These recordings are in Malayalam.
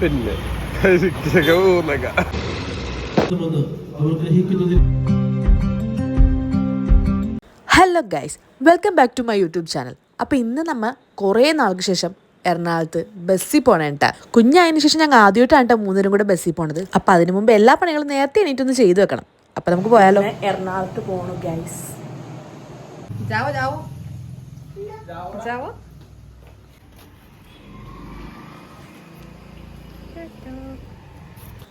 പിന്നെ. Hello guys welcome back to my YouTube channel അപ്പൊ ഇന്ന് നമ്മ കുറേ നാൾക്ക് ശേഷം എറണാകുളത്ത് ബസ്സിൽ പോണേട്ടാ. കുഞ്ഞായതിനു ശേഷം ഞങ്ങൾ ആദ്യമായിട്ടാണ് കേട്ടോ മൂന്നരും കൂടെ ബസ്സിൽ പോണത്. അപ്പൊ അതിനു മുമ്പ് എല്ലാ പണികളും നേരത്തെ എണീറ്റൊന്ന് ചെയ്തു വെക്കണം. അപ്പൊ നമുക്ക് പോയാലോ? എറണാകുളത്ത് പോണു ഗൈസ് ജാവോ. ജാവോ? ജാവോ?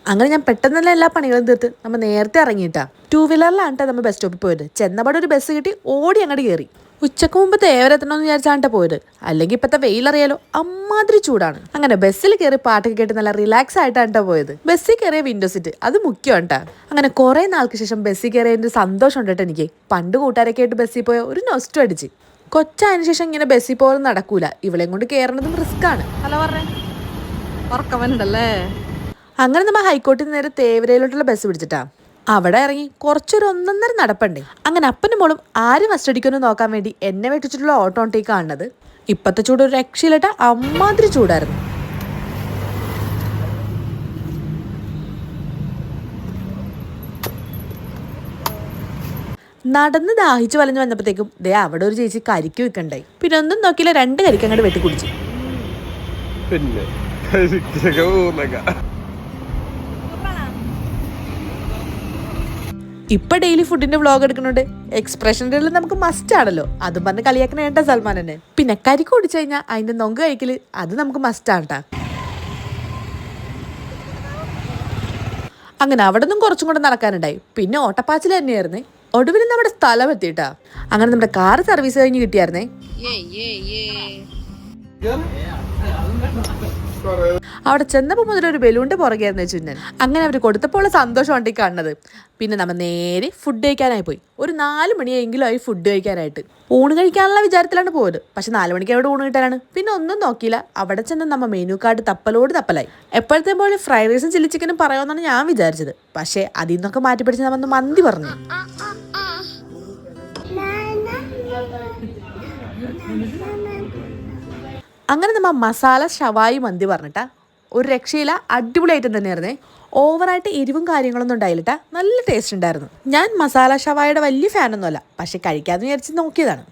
അങ്ങനെ ഞാൻ പെട്ടെന്നല്ല എല്ലാ പണികളും തീർത്ത്. നമ്മൾ നേരത്തെ ഇറങ്ങിയിട്ടാ. ടൂ വീലറിലാണ് കേട്ടോ നമ്മൾ ബസ് സ്റ്റോപ്പിൽ പോയത്. ചെന്നപാടെ ഒരു ബസ് കിട്ടി ഓടി അങ്ങോട്ട് കയറി ഉച്ചയ്ക്ക് മുമ്പ് തേവരെത്തണമെന്ന് വിചാരിച്ചാണ് പോയത്. അല്ലെങ്കിൽ ഇപ്പോഴത്തെ വെയിലറിയാലോ അമ്മാതിരി ചൂടാണ്. അങ്ങനെ ബസ്സിൽ കയറി പാട്ടൊക്കെ കേട്ട് നല്ല റിലാക്സ് ആയിട്ടാണ് ട്ടോ പോയത്. ബസ്സിൽ കയറിയ വിൻഡോ സീറ്റ് അത് മുഖ്യമാണ് അങ്ങനെ കുറേ നാൾക്ക് ശേഷം ബസ്സിൽ കയറിയതിന്റെ സന്തോഷം ഉണ്ട് കേട്ടോ എനിക്ക്. പണ്ട് കൂട്ടുകാരൊക്കെ ആയിട്ട് ബസ്സിൽ പോയ ഒരു നൊസ്റ്റു അടിച്ച്. കൊച്ചായതിനു ശേഷം ഇങ്ങനെ ബസ്സിൽ പോകാൻ നടക്കൂല. ഇവളെയും കൊണ്ട് കയറണതും ആണ്. ഹലോ പറഞ്ഞേ. ഉറക്കവനുണ്ടല്ലേ അങ്ങനെ നമ്മൾ ഹൈക്കോർട്ടിൽ നിന്ന് നേരെ തേവരയിലോട്ടുള്ള ബസ് പിടിച്ചിട്ടാ. അവിടെ ഇറങ്ങി കുറച്ചൊരു ഒന്നൊന്നര നടപ്പണ്ടേ. അങ്ങനെ അപ്പനും മോളും ആരും ഫസ്റ്റ് നോക്കാൻ വേണ്ടി എന്നെ വെട്ടിച്ചിട്ടുള്ള ഓട്ടോ ഓട്ടേ കാണുന്നത്. ഇപ്പത്തെ ചൂട് ഒരു രക്ഷയിലിട്ട അമ്മാതിരി ചൂടായിരുന്നു. നടന്ന് ദാഹിച്ചു വലഞ്ഞു വന്നപ്പോഴത്തേക്കും ദേ അവിടെ ഒരു ചേച്ചി കരിക്ക് വെക്കണ്ടായി. പിന്നെ ഒന്നും നോക്കിയില്ല രണ്ട് കരിക്ക് അങ്ങോട്ട് വെട്ടി കുടിച്ചു പിന്നെ? കഴിക്കൊക്കെ പോകുന്നൊക്കെ ഇപ്പൊ ഡെയിലി ഫുഡിന്റെ വ്ളോഗ് എടുക്കുന്നുണ്ട് എക്സ്പ്രഷന്റെ നമുക്ക് മസ്റ്റ് ആണല്ലോ. അതും പറഞ്ഞ് കളിയാക്കണ വേണ്ട സൽമാൻ തന്നെ. പിന്നെ കരിക്ക് കുടിച്ചു കഴിഞ്ഞാൽ അതിന്റെ നൊങ്ക് കഴിക്കൽ അത് നമുക്ക് മസ്റ്റ് ആണ്ടാ അങ്ങനെ അവിടെ നിന്നും കുറച്ചും കൂടെ നടക്കാനുണ്ടായി. പിന്നെ ഓട്ടപ്പാച്ചിൽ തന്നെയായിരുന്നേ. ഒടുവിൽ നമ്മുടെ സ്ഥലം എത്തിയിട്ടാ അങ്ങനെ നമ്മുടെ കാർ സർവീസ് കഴിഞ്ഞ് കിട്ടിയായിരുന്നേ. അവിടെ ചെന്നപ്പോൾ മുതൽ ഒരു ബലൂണിന്റെ പുറകെയായിരുന്നു ചുന്നൻ. അങ്ങനെ അവർ കൊടുത്തപ്പോൾ സന്തോഷം ഉണ്ടി കാണുന്നത്. പിന്നെ നമ്മൾ നേരെ ഫുഡ് കഴിക്കാനായി പോയി. ഒരു നാല് മണിയെങ്കിലും ആയി ഫുഡ് കഴിക്കാനായിട്ട്. ഊണ് കഴിക്കാനുള്ള വിചാരത്തിലാണ് പോയത്. പക്ഷെ നാല് മണിക്ക് അവിടെ ഊണ് കിട്ടാനാണ്. പിന്നെ ഒന്നും നോക്കിയില്ല. അവിടെ ചെന്ന് നമ്മ മെനു കാർഡ് തപ്പലോട് തപ്പലായി. എപ്പോഴത്തെ പോലെ ഫ്രൈഡ് റൈസും ചില്ലി ചിക്കനും പറയാമെന്നാണ് ഞാൻ വിചാരിച്ചത്. പക്ഷേ അതിൽ നിന്നൊക്കെ മാറ്റി പിടിച്ച് നമ്മൾ മന്തി പറഞ്ഞു. അങ്ങനെ നമ്മൾ മസാല ഷവായി മന്തി പറഞ്ഞിട്ടാ. ഒരു രക്ഷയില്ല അടിപൊളിയായിട്ട് തന്നെയായിരുന്നേ. ഓവറായിട്ട് എരിവും കാര്യങ്ങളൊന്നും ഉണ്ടായില്ല നല്ല ടേസ്റ്റ് ഉണ്ടായിരുന്നു. ഞാൻ മസാല ഷവായിയുടെ വലിയ ഫാനൊന്നുമല്ല പക്ഷെ കഴിക്കാമെന്ന് വിചാരിച്ച് നോക്കിയതാണ്.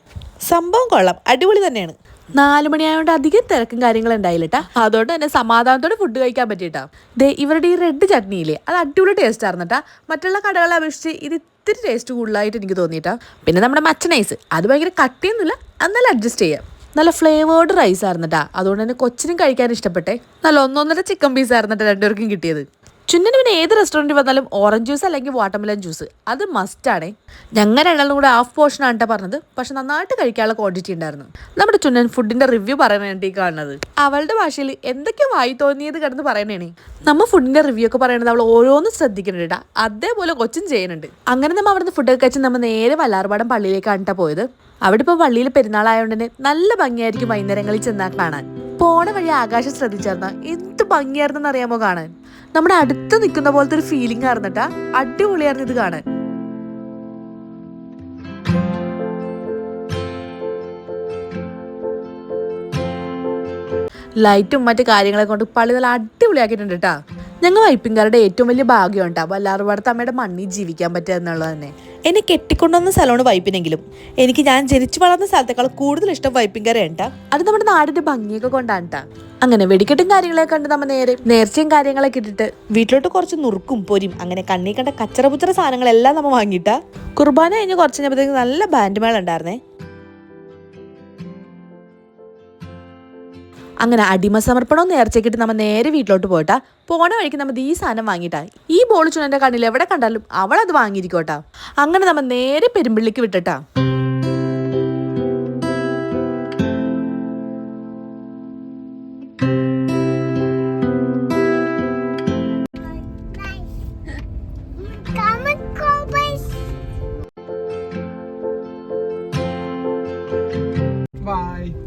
സംഭവം കൊള്ളാം. അടിപൊളി തന്നെയാണ്. നാല് മണിയായതുകൊണ്ട് അധികം തിരക്കും കാര്യങ്ങളും ഉണ്ടായില്ല അതുകൊണ്ട് തന്നെ സമാധാനത്തോടെ ഫുഡ് കഴിക്കാൻ പറ്റിയിട്ടാ. ദേ ഇവരുടെ ഈ റെഡ് ചട്നിയില്ലേ അത് അടിപൊളി ടേസ്റ്റ് ആയിരുന്നിട്ടാ. മറ്റുള്ള കടകളെ അപേക്ഷിച്ച് ഇത് ഇത്തിരി ടേസ്റ്റ് കൂടുതലായിട്ട് എനിക്ക് തോന്നിയിട്ടാ. പിന്നെ നമ്മുടെ മച്ചനൈസ് അത് ഭയങ്കര കട്ടിയൊന്നുമില്ല. എന്നാലും അഡ്ജസ്റ്റ് ചെയ്യാം. നല്ല ഫ്ലേവേർഡ് റൈസ് ആയിരുന്നട്ടാ അതുകൊണ്ട് തന്നെ കൊച്ചിനും കഴിക്കാൻ ഇഷ്ടപ്പെട്ടെ. നല്ല ഒന്നൊന്നര ചിക്കൻ പീസ് ആയിരുന്നിട്ട് രണ്ടുപേർക്കും കിട്ടിയത്. ചുന്നിന് പിന്നെ ഏത് റെസ്റ്റോറന്റിൽ വന്നാലും ഓറഞ്ച് ജ്യൂസ് അല്ലെങ്കിൽ വാട്ടർമെലൻ ജ്യൂസ് അത് മസ്റ്റ് ആണേ. ഞങ്ങൾ രണ്ടാളും കൂടെ ഹാഫ് പോർഷൻ ആണ് കേട്ടോ പറഞ്ഞത്. പക്ഷെ നന്നായിട്ട് കഴിക്കാനുള്ള ക്വാണ്ടിറ്റി ഉണ്ടായിരുന്നു. നമ്മുടെ ചുന്നൻ ഫുഡിന്റെ റിവ്യൂ പറയാൻ വേണ്ടി കാണുന്നത്. അവളുടെ ഭാഷയിൽ എന്തൊക്കെ വായി തോന്നിയത് കിടന്ന് പറയണേ നമ്മ ഫുഡിന്റെ റിവ്യൂ ഒക്കെ പറയണത് അവൾ ഓരോന്നും ശ്രദ്ധിക്കുന്നുണ്ട് കേട്ടാ അതേപോലെ കൊച്ചും ചെയ്യുന്നുണ്ട്. അങ്ങനെ നമ്മൾ അവിടുന്ന് ഫുഡൊക്കെ കഴിച്ച് നമ്മൾ നേരെ വല്ലാർപാടം പള്ളിയിലേക്കാണ് കേട്ടോ പോയത്. അവിടെ ഇപ്പോൾ പള്ളിയിൽ പെരുന്നാളായതുകൊണ്ട് തന്നെ നല്ല ഭംഗിയായിരിക്കും വൈകുന്നേരങ്ങളിൽ ചെന്നാൽ കാണാൻ. പോണ വഴി ആകാശം ശ്രദ്ധിച്ചാർന്ന എന്ത് ഭംഗിയായിരുന്നെന്ന് അറിയാമോ കാണാൻ. നമ്മുടെ അടുത്ത് നിൽക്കുന്ന പോലത്തെ ഒരു ഫീലിംഗ് ആയിരുന്നിട്ടാ അടിപൊളിയായിരുന്നു ഇത് കാണാൻ. ലൈറ്റും മറ്റു കാര്യങ്ങളെ കൊണ്ട് പള്ളി നല്ല അടിപൊളിയാക്കിയിട്ടുണ്ട് കേട്ടാ ഞങ്ങൾ വൈപ്പിൻകാരുടെ ഏറ്റവും വലിയ ഭാഗ്യം ഉണ്ടാവും. വല്ലാറുപാടത്ത് അമ്മയുടെ മണ്ണിൽ ജീവിക്കാൻ പറ്റുക എന്നുള്ളത് തന്നെ. എന്നെ കെട്ടിക്കൊണ്ടുവന്ന സ്ഥലമാണ് വൈപ്പിനെങ്കിലും. എനിക്ക് ഞാൻ ജനിച്ചു വളർന്ന സ്ഥലത്തേക്കാൾ കൂടുതൽ ഇഷ്ടം വൈപ്പിൻകര ഉണ്ടാ അത് നമ്മുടെ നാടിന്റെ ഭംഗിയൊക്കെ കൊണ്ടാണ്. അങ്ങനെ വെടിക്കെട്ടും കാര്യങ്ങളെ കണ്ട് നമ്മൾ നേരെ നേർച്ചയും കാര്യങ്ങളൊക്കെ ഇട്ടിട്ട് വീട്ടിലോട്ട് കുറച്ച് നുറുക്കും പൊരിയും അങ്ങനെ കണ്ണി കണ്ട കച്ചറ പുച്ചറ സാധനങ്ങളെല്ലാം നമ്മൾ വാങ്ങിയിട്ടാ. കുർബാന കഴിഞ്ഞ് കുറച്ച് കഴിഞ്ഞപ്പോഴത്തേക്ക് നല്ല ബാൻഡ് മേള ഉണ്ടായിരുന്നേ. അങ്ങനെ അടിമ സമർപ്പണവും നേർച്ചയ്ക്കിട്ട് നമ്മൾ നേരെ വീട്ടിലോട്ട് പോട്ടാ പോണ വഴിക്ക് നമ്മൾ ഈ സാധനം വാങ്ങിയിട്ടാ. ഈ ബോൾ ചുണന്റെ കണ്ണിൽ എവിടെ കണ്ടാലും അവൾ അത് വാങ്ങിയിരിക്കോട്ടാ അങ്ങനെ നമ്മൾ നേരെ പെരുമ്പിള്ളിക്ക് വിട്ടിട്ടാ. Bye.